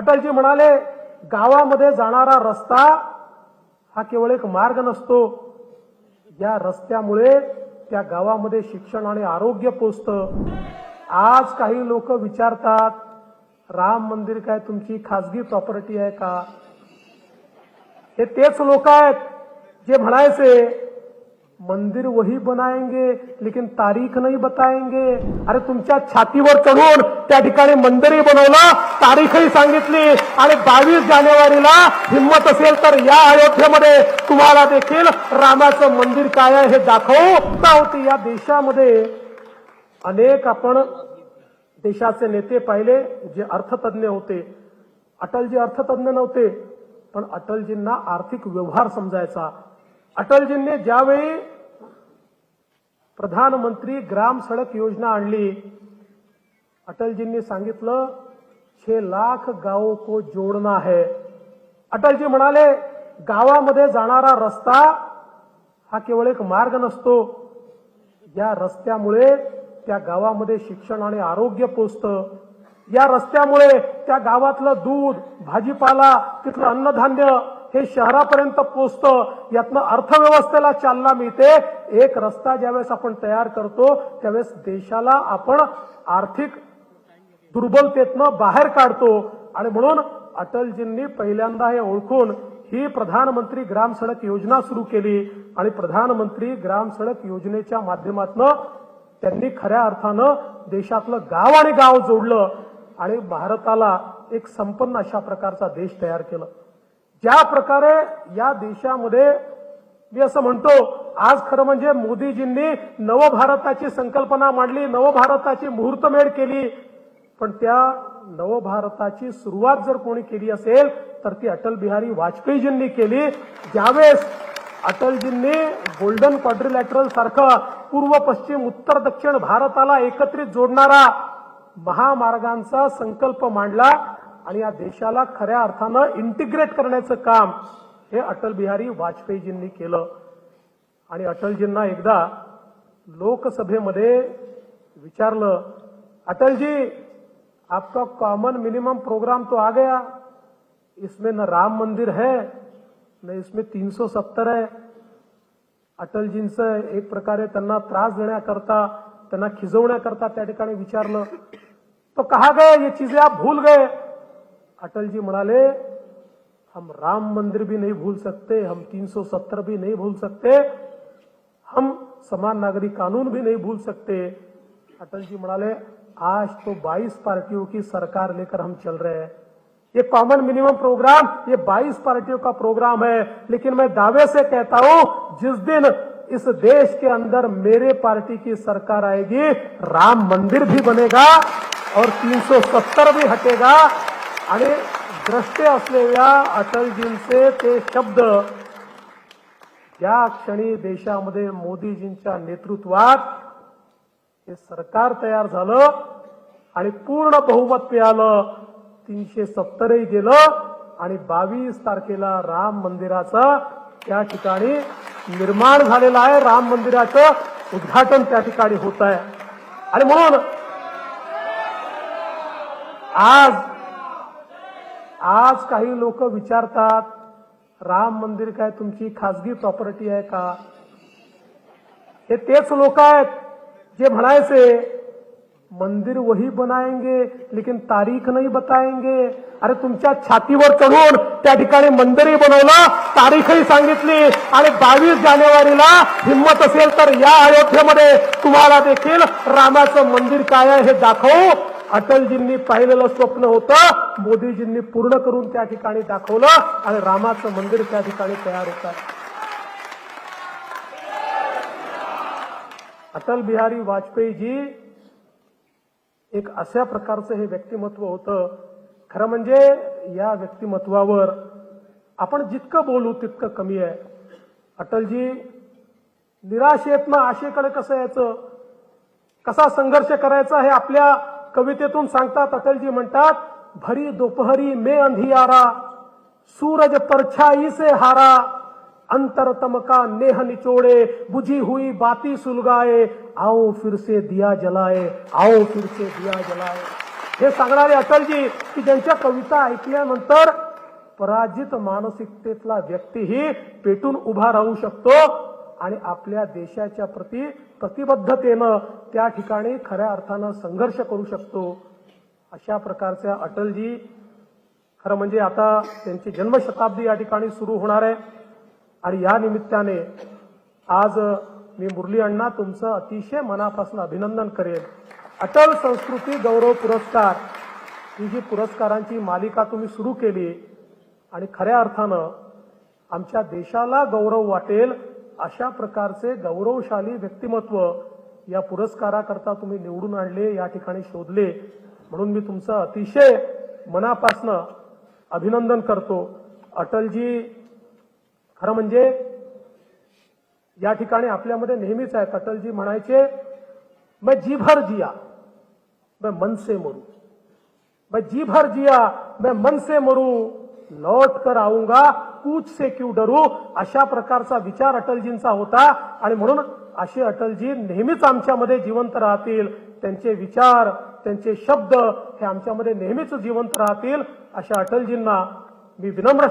अटलजी म्हणाले गावामध्ये जाणारा रस्ता हा केवळ एक मार्ग नसतो. या रस्त्यामुळे त्या गावामध्ये शिक्षण आणि आरोग्य पोचतं. आज काही लोक विचारतात राम मंदिर काय तुमची खासगी प्रॉपर्टी आहे का? हे तेच लोक आहेत जे म्हणायचे मंदिर वही बनाएंगे लेकिन तारीख नाही बताएंगे। अरे तुमच्या छातीवर चढून त्या ठिकाणी मंदिरही बनवलं तारीखही सांगितली आणि बावीस जानेवारीला हिंमत असेल तर या अयोध्येमध्ये तुम्हाला देखील रामाचं मंदिर काय आहे हे दाखवू का होते या देशामध्ये. अनेक आपण देशाचे नेते पाहिले जे अर्थतज्ञ होते. अटलजी अर्थतज्ञ नव्हते पण अटलजींना आर्थिक व्यवहार समजायचा. अटलजींनी ज्यावेळी प्रधानमंत्री ग्राम सडक योजना आणली अटलजींनी सांगितलं छे लाख गावों को जोडना आहे. अटलजी म्हणाले गावामध्ये जाणारा रस्ता हा केवळ एक मार्ग नसतो. या रस्त्यामुळे त्या गावामध्ये शिक्षण आणि आरोग्य पोचतं. या रस्त्यामुळे त्या गावातलं दूध भाजीपाला तिथलं अन्नधान्य हे शहरापर्यंत पोचतं यातनं अर्थव्यवस्थेला चालना मिळते. एक रस्ता ज्यावेळेस आपण तयार करतो त्यावेळेस देशाला आपण आर्थिक दुर्बलतेतनं बाहेर काढतो. आणि म्हणून अटलजींनी पहिल्यांदा हे ओळखून ही प्रधानमंत्री ग्राम सडक योजना सुरू केली. आणि प्रधानमंत्री ग्राम सडक योजनेच्या माध्यमातून त्यांनी खऱ्या अर्थानं देशातलं गाव आणि गाव जोडलं आणि भारताला एक संपन्न अशा प्रकारचा देश तयार केलं. ज्या प्रकारे या देशामध्ये मी असं म्हणतो आज खरं म्हणजे मोदीजींनी नवभारताची संकल्पना मांडली नवभारताची मुहूर्तमेढ केली. पण त्या नवभारताची सुरुवात जर कोणी केली असेल तर ती अटल बिहारी वाजपेयीजींनी केली. ज्यावेळेस अटलजींनी गोल्डन क्वाड्रिलॅटरल सारखं पूर्व पश्चिम उत्तर दक्षिण भारताला एकत्रित जोडणारा महामार्गांचा संकल्प मांडला. आणि या देशाला खऱ्या अर्थानं इंटिग्रेट करण्याचं काम हे अटल बिहारी वाजपेयीजींनी केलं. आणि अटलजींना एकदा लोकसभेमध्ये विचारलं अटलजी आपका कॉमन मिनिमम प्रोग्राम तो आ गया. इसमें न राम मंदिर है न इसमें 370 है. अटलजींचं एक प्रकारे त्यांना त्रास देण्याकरता त्यांना खिजवण्याकरता त्या ठिकाणी विचारलं. तो कहा गए? ये चीजें आप भूल गए. अटल जी म्हणाले हम राम मंदिर भी नहीं भूल सकते, हम 370 भी नहीं भूल सकते, हम समान नागरिक कानून भी नहीं भूल सकते। अटल जी म्हणाले आज तो 22 पार्टियों की सरकार लेकर हम चल रहे हैं। ये कॉमन मिनिमम प्रोग्राम ये 22 पार्टियों का प्रोग्राम है, लेकिन मैं दावे से कहता हूँ, जिस दिन इस देश के अंदर मेरे पार्टी की सरकार आएगी, राम मंदिर भी बनेगा और 370 भी हटेगा। आणि द्रष्टे असलेल्या अटलजींचे ते शब्द या क्षणी देशामध्ये मोदीजींच्या नेतृत्वात हे सरकार तयार झालं आणि पूर्ण बहुमत मिळालं तीनशे सत्तरही गेलं आणि बावीस तारखेला राम मंदिराचं त्या ठिकाणी निर्माण झालेलं आहे. राम मंदिराचं उद्घाटन त्या ठिकाणी होत आहे. आणि म्हणून आज आज काही लोक विचारतात राम मंदिर काय तुमची खासगी प्रॉपर्टी आहे का? हे तेच लोक आहेत जे म्हणायचे मंदिर वही बनाएंगे लेकिन तारीख नाही बताएंगे. अरे तुमच्या छातीवर चढून त्या ठिकाणी मंदिरही बनवलं तारीखही सांगितली आणि बावीस जानेवारीला हिंमत असेल तर या अयोध्येमध्ये तुम्हाला देखील रामाचं मंदिर काय आहे हे दाखवू. अटलजींनी पाहिलेलं स्वप्न होतं. मोदीजींनी पूर्ण करून त्या ठिकाणी दाखवलं आणि रामाचं मंदिर त्या ठिकाणी तयार होत. अटल बिहारी वाजपेयीजी एक अशा प्रकारचं हे व्यक्तिमत्व होतं. खरं म्हणजे या व्यक्तिमत्वावर आपण जितकं बोलू तितकं कमी आहे. अटलजी निराशेतनं आशेकडे कसं यायचं? कसा संघर्ष करायचा हे आपल्या कवितेतून सांगतात अटलजी म्हणतात भरी दोपहरी मे अंधियारा सूरज परछाई से हारा अंतरतम का नेह निचोड़े बुझी हुई बाती सुलगाए आओ फिर से दिया जलाए आओ फिर से दिया जलाए। हे सांगणारे अटलजी की ज्यांच्या कविता ऐकल्यानंतर पराजित मानसिकतेतला व्यक्तीही पेटून उभा राहू शकतो. आणि आपल्या देशाच्या प्रति प्रतिबद्धतेनं त्या ठिकाणी खऱ्या अर्थानं संघर्ष करू शकतो. अशा प्रकारच्या अटलजी खरं म्हणजे आता त्यांची जन्मशताब्दी या ठिकाणी सुरू होणार आहे. आणि या निमित्ताने आज मी मुरली अण्णा तुमचं अतिशय मनापासून अभिनंदन करेन. अटल संस्कृती गौरव पुरस्कार ही जी पुरस्कारांची मालिका तुम्ही सुरू केली आणि खऱ्या अर्थानं आमच्या देशाला गौरव वाटेल अशा प्रकारचे गौरवशाली व्यक्तिमत्व या पुरस्काराकरता तुम्ही निवडून आणले या ठिकाणी शोधले. म्हणून मी तुमचं अतिशय मनापासनं अभिनंदन करतो. अटलजी खरं म्हणजे या ठिकाणी आपल्यामध्ये नेहमीच आहेत. अटलजी म्हणायचे मैं जी भर जिया मैं मन से मरू. मैं जी भर जिया मैं मन से मरू. लौट कर आऊंगा कूच से क्यू डरू? अशा प्रकारचा विचार अटलजींचा होता. आणि म्हणून असे अटलजी नेहमीच आमच्यामध्ये जिवंत राहतील. त्यांचे विचार त्यांचे शब्द हे आमच्यामध्ये नेहमीच जिवंत राहतील. अशा अटलजींना मी विनम्र